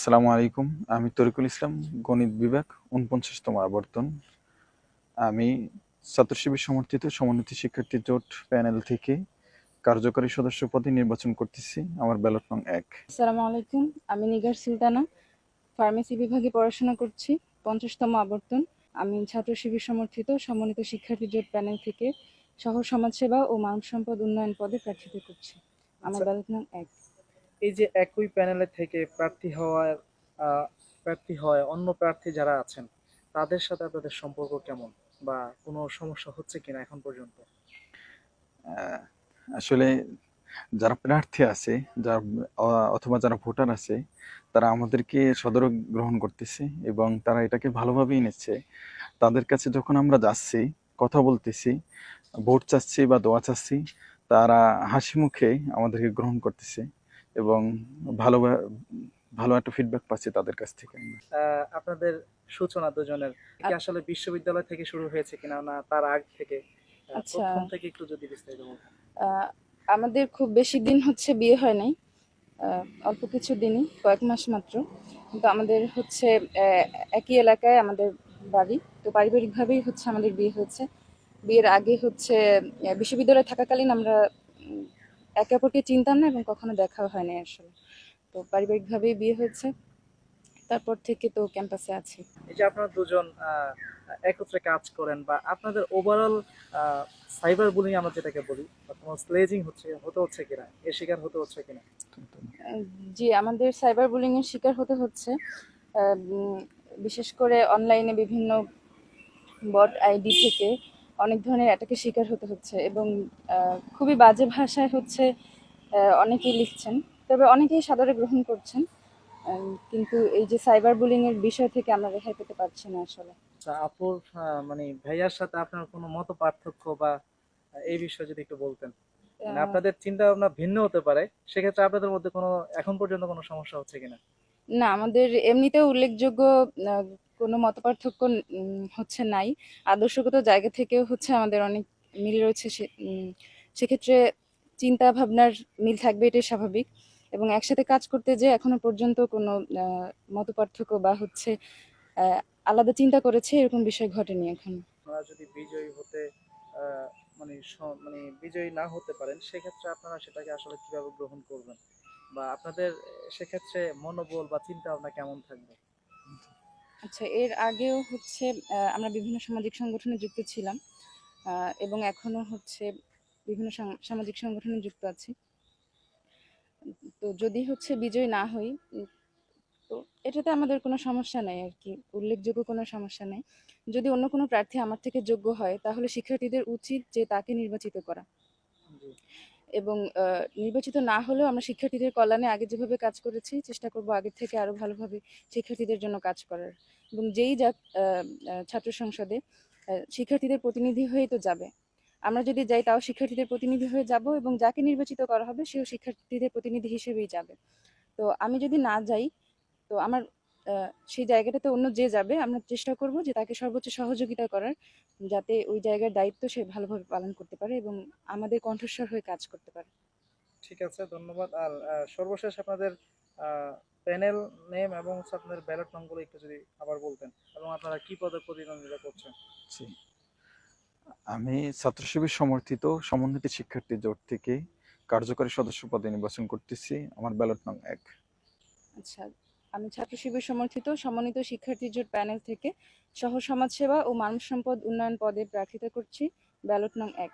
আসসালামু আলাইকুম। আমি তরিকুল ইসলাম গণিত বিভাগ উনপঞ্চাশতম আবর্তন। আমি ছাত্র শিবির সমর্থিত সমন্বিত শিক্ষার্থী জোট প্যানেল থেকে কার্যকরী সদস্য পদে নির্বাচন করতেছি। আমার ব্যালট নং এক। আসসালামু আলাইকুম আমি নিগার সুলতানা। ফার্মেসি বিভাগে পড়াশোনা করছি পঞ্চাশতম আবর্তন। আমি ছাত্র শিবির সমর্থিত সমন্বিত শিক্ষার্থী জোট প্যানেল থেকে শহর সমাজসেবা ও মানব সম্পদ উন্নয়ন পদে প্রার্থিত করছি। আমার আচ্ছা। ব্যালট নং এক। এই যে একই প্যানেলে থেকে প্রার্থী হওয়ার প্রার্থী হয় অন্য প্রার্থী যারা আছেন, তাদের সাথে আপনাদের সম্পর্ক কেমন? বা কোনো সমস্যা হচ্ছে কিনা এখন পর্যন্ত? আসলে যারা প্রার্থী আছে, যারা অথবা যারা ভোটার আছে, তারা আমাদেরকে সদর গ্রহণ করতেছে এবং তারা এটাকে ভালোভাবেই নিচ্ছে। তাদের কাছে যখন আমরা যাচ্ছি, কথা বলতেছি, ভোট চাচ্ছি বা দোয়া চাচ্ছি, তারা হাসি মুখে আমাদেরকে গ্রহণ করতেছে। এবং ভালো ভালো একটা ফিডব্যাক পাচ্ছি তাদের কাছ থেকে আহ, আপনাদের সূচনা দুজনের কি আসলে বিশ্ববিদ্যালয় থেকে শুরু হয়েছে কিনা না তার আগ থেকে? আহ, আচ্ছা। প্রথম থেকে একটু যদি বিস্তারিত বলতেন। আমাদের খুব বেশি দিন হচ্ছে বিয়ে হয় নাই। আহ, অল্প কিছু দিনই কয়েক মাস মাত্র। কিন্তু আমাদের হচ্ছে আহ, একই এলাকায় আমাদের বাড়ি। তো পারিবারিকভাবেই হচ্ছে আমাদের বিয়ে হয়েছে। বিয়ের আগে হচ্ছে বিশ্ববিদ্যালয়ে থাকাকালীন আমরা একে অপরকে চিনতাম না এবং কখনো দেখাও হয়নি আসলে। তো পারিবারিকভাবেই বিয়ে হয়েছে। তারপর থেকে তো ক্যাম্পাসে আছি। এই যে আপনারা দুজন একত্রে কাজ করেন বা আপনাদের ওভারঅল সাইবার বুলিং আমরা যেটাকে বলি স্লেজিং হচ্ছে হতে হচ্ছে কিনা? এর শিকার হতে হচ্ছে কিনা? জি আমাদের সাইবার বুলিং এর শিকার হতে হচ্ছে। বিশেষ করে অনলাইনে বিভিন্ন বট আইডি থেকে অনেক ধরনের অ্যাটাকের শিকার হতে হচ্ছে এবং খুবই বাজে ভাষায় হচ্ছে অনেকেই লিখছেন। তবে অনেকেই সাদরে গ্রহণ করছেন কিন্তু এই যে সাইবার বুলিং এর বিষয় থেকে আমরা রেহাই পেতে পারছি না আসলে। আচ্ছা আপুর মানে ভাইয়ার সাথে আপনার কোনো মত পার্থক্য বা এই বিষয়ে যদি একটু বলতেন। মানে আপনাদের চিন্তা ভাবনা ভিন্ন হতে পারে সেক্ষেত্রে আপনাদের মধ্যে কোনো এখন পর্যন্ত কোনো সমস্যা হচ্ছে কিনা? না আমাদের এমনিতেও উল্লেখযোগ্য কোনো মতপার্থক্য উম, হচ্ছে নাই। আদর্শগত জায়গা থেকেও হচ্ছে আমাদের অনেক মিল রয়েছে সেক্ষেত্রে চিন্তা ভাবনার মিল থাকবে এটাই স্বাভাবিক। এবং একসাথে কাজ করতে যে এখনও পর্যন্ত কোনো আহ, মতপার্থক্য বা হচ্ছে আলাদা চিন্তা করেছে এরকম বিষয় ঘটেনি এখন। যদি বিজয়ী হতে মানে মানে বিজয়ী না হতে পারেন সেক্ষেত্রে আপনারা সেটাকে আসলে কীভাবে গ্রহণ করবেন? বা আপনাদের সেক্ষেত্রে মনোবল বা চিন্তা ভাবনা কেমন থাকবে? আচ্ছা এর আগেও হচ্ছে আমরা বিভিন্ন সামাজিক সংগঠনে যুক্ত ছিলাম এবং এখনও হচ্ছে বিভিন্ন সামাজিক সংগঠনে যুক্ত আছি। তো যদি হচ্ছে বিজয় না হই, তো এটাতে আমাদের কোনো সমস্যা নেই আর কি, উল্লেখযোগ্য কোনো সমস্যা নেই। যদি অন্য কোনো প্রার্থী আমার থেকে যোগ্য হয়, তাহলে শিক্ষার্থীদের উচিত যে তাকে নির্বাচিত করা। এবং নির্বাচিত না হলেও আমরা শিক্ষার্থীদের কল্যাণে আগে যেভাবে কাজ করেছি চেষ্টা করব আগের থেকে আরও ভালোভাবে শিক্ষার্থীদের জন্য কাজ করার। এবং যেই আহ, ছাত্র সংসদে শিক্ষার্থীদের প্রতিনিধি হয়েই তো যাবে। আমরা যদি যাই তাও শিক্ষার্থীদের প্রতিনিধি হয়ে যাব এবং যাকে নির্বাচিত করা হবে সেও শিক্ষার্থীদের প্রতিনিধি হিসেবেই যাবে। তো আমি যদি না যাই তো আমার সেই জায়গাটাতে অন্য যে যাবে আমরা চেষ্টা করব যে তাকে সর্বোচ্চ সহযোগিতা করার যাতে ওই জায়গার দায়িত্ব সে ভালোভাবে পালন করতে পারে এবং আমাদের কণ্ঠস্বর হয়ে কাজ করতে পারে। ঠিক আছে ধন্যবাদ। আর সর্বশেষ আপনাদের প্যানেল নেম এবং আপনাদের ব্যালট নম্বর একটু যদি আবার বলতেন এবং আপনারা কি পদে প্রতিদ্বন্দ্বিতা করছেন? আমি ছাত্র শিবির সমর্থিত সমন্বিত শিক্ষার্থী জোট থেকে কার্যকরী সদস্য পদে নির্বাচন করতেছি। আমার ব্যালট নং এক। আচ্ছা আমি ছাত্র শিবির সমর্থিত সমন্বিত শিক্ষার্থী জোট প্যানেল থেকে সহ সমাজসেবা ও মানব সম্পদ উন্নয়ন পদে প্রার্থিতা করছি। ব্যালট নং এক।